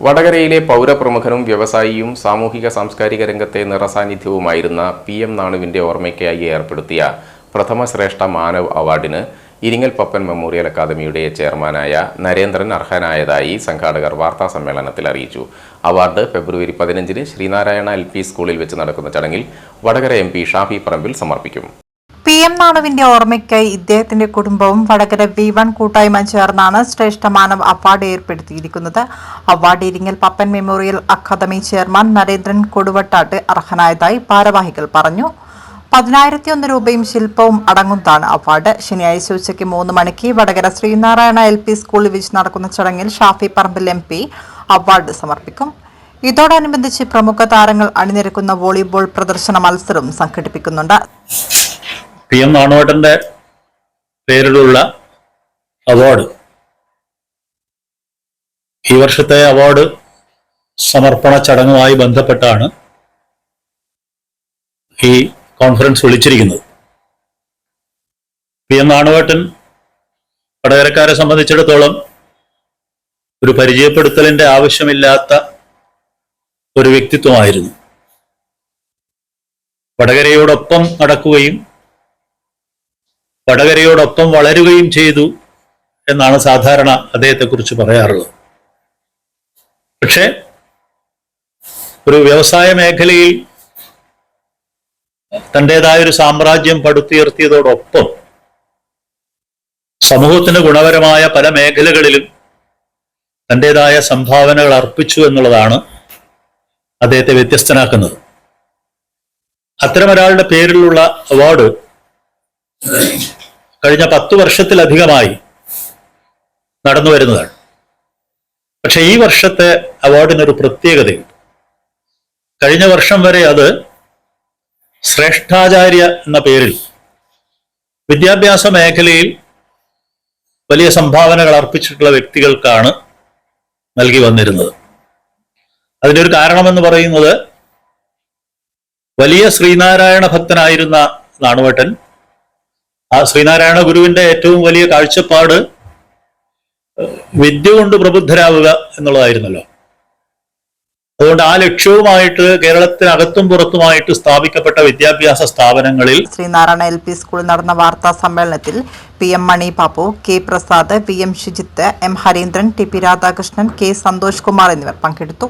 വടകരയിലെ പൗരപ്രമുഖനും വ്യവസായിയും സാമൂഹിക സാംസ്കാരിക രംഗത്തെ നിറസാന്നിധ്യവുമായിരുന്ന പി എം നാണുവിന്റെ ഓർമ്മയ്ക്കായി ഏർപ്പെടുത്തിയ പ്രഥമ ശ്രേഷ്ഠ മാനവ് അവാർഡിന് ഇരിങ്ങൽ പപ്പൻ മെമ്മോറിയൽ അക്കാദമിയുടെ ചെയർമാനായ നരേന്ദ്രൻ അർഹനായതായി സംഘാടകർ വാർത്താ സമ്മേളനത്തിൽ അറിയിച്ചു. അവാർഡ് ഫെബ്രുവരി പതിനഞ്ചിന് ശ്രീനാരായണ എൽ സ്കൂളിൽ വെച്ച് നടക്കുന്ന ചടങ്ങിൽ വടകര എം ഷാഫി പറമ്പിൽ സമർപ്പിക്കും. പി എം നാണുവിന്റെ ഓർമ്മയ്ക്കായി ഇദ്ദേഹത്തിന്റെ കുടുംബവും വടകര വി വൺ കൂട്ടായ്മ ചേർന്നാണ് ശ്രേഷ്ഠ മാനവ് അവാർഡ് ഏർപ്പെടുത്തിയിരിക്കുന്നത്. Award Iringal Pappan memorial academy chairman Narendran Koduvattat അർഹനായതായി ഭാരവാഹികൾ പറഞ്ഞു. പതിനായിരത്തി ഒന്ന് രൂപയും ശില്പവും അടങ്ങുന്നതാണ് അവാർഡ്. ശനിയാഴ്ച ഉച്ചയ്ക്ക് മൂന്ന് മണിക്ക് വടകര ശ്രീനാരായണ എൽ പി സ്കൂളിൽ വെച്ച് നടക്കുന്ന ചടങ്ങിൽ Shafi Parambil M P award സമർപ്പിക്കും. ഇതോടനുബന്ധിച്ച് പ്രമുഖ താരങ്ങൾ അണിനിരക്കുന്ന വോളിബോൾ പ്രദർശന മത്സരവും സംഘടിപ്പിക്കുന്നുണ്ട്. പി എം നാണോട്ടന്റെ പേരിലുള്ള അവാർഡ്. ഈ വർഷത്തെ അവാർഡ് സമർപ്പണ ചടങ്ങുമായി ബന്ധപ്പെട്ടാണ് ഈ കോൺഫറൻസ് വിളിച്ചിരിക്കുന്നത്. പി എം നാണുവേട്ടൻ വടകരക്കാരെ സംബന്ധിച്ചിടത്തോളം ഒരു പരിചയപ്പെടുത്തലിന്റെ ആവശ്യമില്ലാത്ത ഒരു വ്യക്തിത്വമായിരുന്നു. വടകരയോടൊപ്പം നടക്കുകയും വടകരയോടൊപ്പം വളരുകയും ചെയ്തു എന്നാണ് സാധാരണ അദ്ദേഹത്തെക്കുറിച്ച് പറയാറുള്ളത്. പക്ഷേ ഒരു വ്യവസായ മേഖലയിൽ തന്റെതായ ഒരു സാമ്രാജ്യം പടുത്തുയർത്തിയതോടൊപ്പം സമൂഹത്തിന് ഗുണപരമായ പല മേഖലകളിലും തന്റെതായ സംഭാവനകൾ അർപ്പിച്ചു എന്നുള്ളതാണ് അദ്ദേഹത്തെ വ്യത്യസ്തനാക്കുന്നത്. അത്തരമൊരാളുടെ പേരിലുള്ള അവാർഡ് കഴിഞ്ഞ പത്തു വർഷത്തിലധികമായി നടന്നു വരുന്നതാണ്. പക്ഷെ ഈ വർഷത്തെ അവാർഡിനൊരു പ്രത്യേകതയുണ്ട്. കഴിഞ്ഞ വർഷം വരെ അത് ശ്രേഷ്ഠാചാര്യ എന്ന പേരിൽ വിദ്യാഭ്യാസ മേഖലയിൽ വലിയ സംഭാവനകൾ അർപ്പിച്ചിട്ടുള്ള വ്യക്തികൾക്കാണ് നൽകി വന്നിരുന്നത്. അതിന്റെ ഒരു കാരണമെന്ന് പറയുന്നത് വലിയ ശ്രീനാരായണ ഭക്തനായിരുന്ന നാണുവട്ടൻ ആ ശ്രീനാരായണ ഗുരുവിന്റെ ഏറ്റവും വലിയ കാഴ്ചപ്പാട് വിദ്യ കൊണ്ട് പ്രബുദ്ധരാവുക എന്നുള്ളതായിരുന്നല്ലോ. അതുകൊണ്ട് ആ ലക്ഷ്യവുമായിട്ട് കേരളത്തിനകത്തും പുറത്തുമായിട്ട് സ്ഥാപിക്കപ്പെട്ട വിദ്യാഭ്യാസ സ്ഥാപനങ്ങളിൽ ശ്രീനാരായണ എൽ പി സ്കൂളിൽ നടന്ന വാർത്താ സമ്മേളനത്തിൽ P M Mani Babu K Prasad P M Shijith M Harindran T P Radhakrishnan K Santhosh Kumar എന്നിവർ പങ്കെടുത്തു.